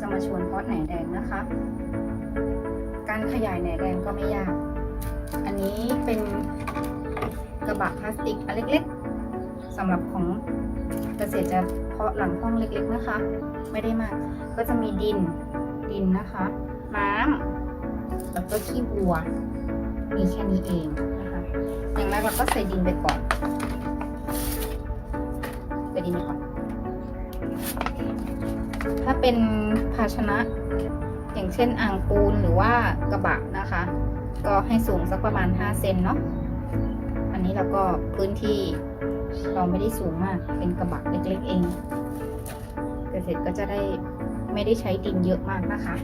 จะมาชวนเพาะแหนแดงนะคะ การขยายแหนแดงก็ไม่ยาก อันนี้เป็นกระบะพลาสติกอันเล็กๆสำหรับของเกษตรจะเพาะหลังห้องเล็กๆนะคะ ไม่ได้มาก ก็จะมีดินดินนะคะ น้ำแล้วก็ขี้วัว มีแค่นี้เองนะคะอย่างแรกเราก็ใส่ดินไปก่อนใส่ดินไปก่อน ถ้าเป็นภาชนะ อย่างเช่นอ่างปูนหรือว่ากระบะนะคะ ก็ให้สูงสักประมาณ 5 เซนเนาะอันนี้เราก็พื้นที่เราไม่ได้สูงมากเป็นกระบะเล็กๆเองเกษตรก็จะได้ไม่ได้ใช้ดินเยอะมากนะคะ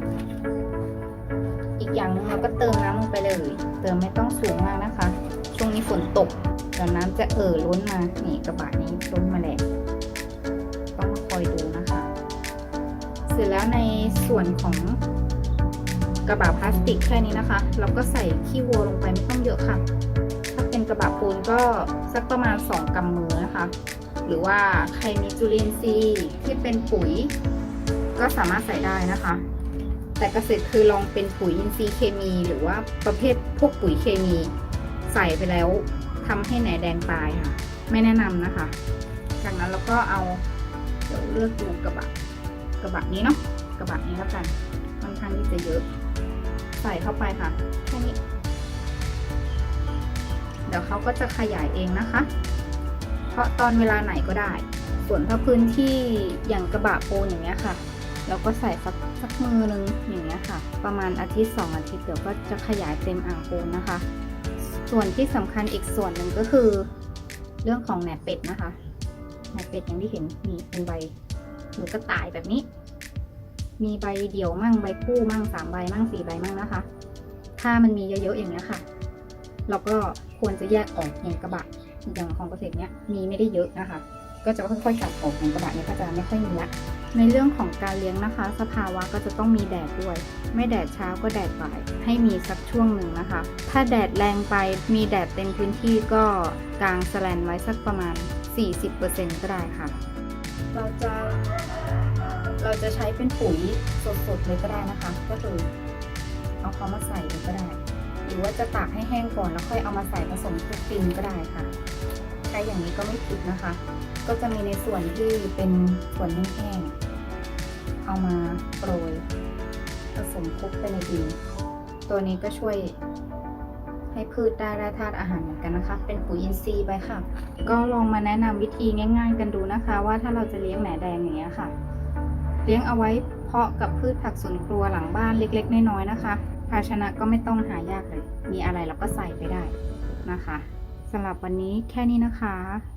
อีกอย่างนึงเราก็เติมน้ำลงไปเลย เติมไม่ต้องสูงมากนะคะ ช่วงนี้ฝนตกเดี๋ยวน้ำจะเอ่อล้นมา นี่กระบะนี้ล้น เสร็จแล้วในส่วนของกระบะพลาสติกแค่นี้นะคะ เราก็ใส่ขี้วัวลงไปไม่ต้องเยอะค่ะ ถ้าเป็นกระบะปูนก็สักประมาณ 2กำมือนะคะ หรือว่าใครมีจุลินทรีย์ที่เป็นปุ๋ย ก็สามารถใส่ได้นะคะ แต่เกษตรคือลองเป็นปุ๋ยอินทรีย์เคมี หรือว่าประเภทพวกปุ๋ยเคมี ใส่ไปแล้วทำให้แหนแดงตายค่ะ ไม่แนะนำนะคะ จากนั้นเราก็เอาเดี๋ยวเลือกดูกระบะ กระบะนี้เนาะกระบะนี้แล้วกันค่อนข้างที่จะเยอะ ใส่เข้าไปค่ะแค่นี้เดี๋ยวเขาก็จะขยายเองนะคะ เพราะตอนเวลาไหนก็ได้ ส่วนถ้าพื้นที่อย่างกระบะปูนอย่างเงี้ยค่ะเราก็ใส่สักสักมือนึงอย่างเงี้ยค่ะ ประมาณอาทิตย์สองอาทิตย์เดี๋ยวก็จะขยายเต็มอ่างปูนนะคะ ส่วนที่สำคัญอีกส่วนหนึ่งก็คือ เรื่องของแหนเป็ดนะคะแหนเป็ดอย่างที่เห็นนี่เป็นใบ หรือกระต่ายแบบนี้ มีใบเดี่ยวมั่งใบคู่มั่งสามใบมั่งสี่ใบมั่งนะคะ ถ้ามันมีเยอะๆอย่างนี้ยค่ะ เราก็ควรจะแยกออกอย่างกระบะอย่างของเกษตรเนี้ยมีไม่ได้เยอะนะคะ ก็จะค่อยๆตัดออกองกระบะเนี้ยก็จะไม่ค่อยมีละในเรื่องของการเลี้ยงนะคะ สภาวะก็จะต้องมีแดดด้วย ไม่แดดเช้าก็แดดบ่าย ให้มีสักช่วงหนึ่งนะคะ ถ้าแดดแรงไปมีแดดเต็มพื้นที่ก็กางสแลนไว้สักประมาณ 40%ก็ได้ค่ะ เราจะ เราจะใช้เป็นปุ๋ยสดๆเลยก็ได้นะคะ ก็คือเอาเขามาใส่เลยก็ได้ หรือว่าจะตากให้แห้งก่อนแล้วค่อยเอามาใส่ผสมคลุกคลินก็ได้ค่ะใช้อย่างนี้ก็ไม่ผิดนะคะ ก็จะมีในส่วนที่เป็นส่วนแห้งๆเอามาโปรยผสมคลุกไปในดินตัวนี้ก็ช่วย ให้พืชได้ไร้ธาตุอาหารเหมือนกันนะคะ เป็นปุ๋ยอินทรีย์ไปค่ะ ก็ลองมาแนะนำวิธีง่าย ๆ กันดูนะคะ ว่าถ้าเราจะเลี้ยงแหนแดงอย่างเงี้ยค่ะ เลี้ยงเอาไว้เพาะกับพืชผักสวนครัวหลังบ้านเล็ก ๆ น้อยๆนะคะ ภาชนะก็ไม่ต้องหายากเลย มีอะไรเราก็ใส่ไปได้นะคะสำหรับวันนี้แค่นี้นะคะ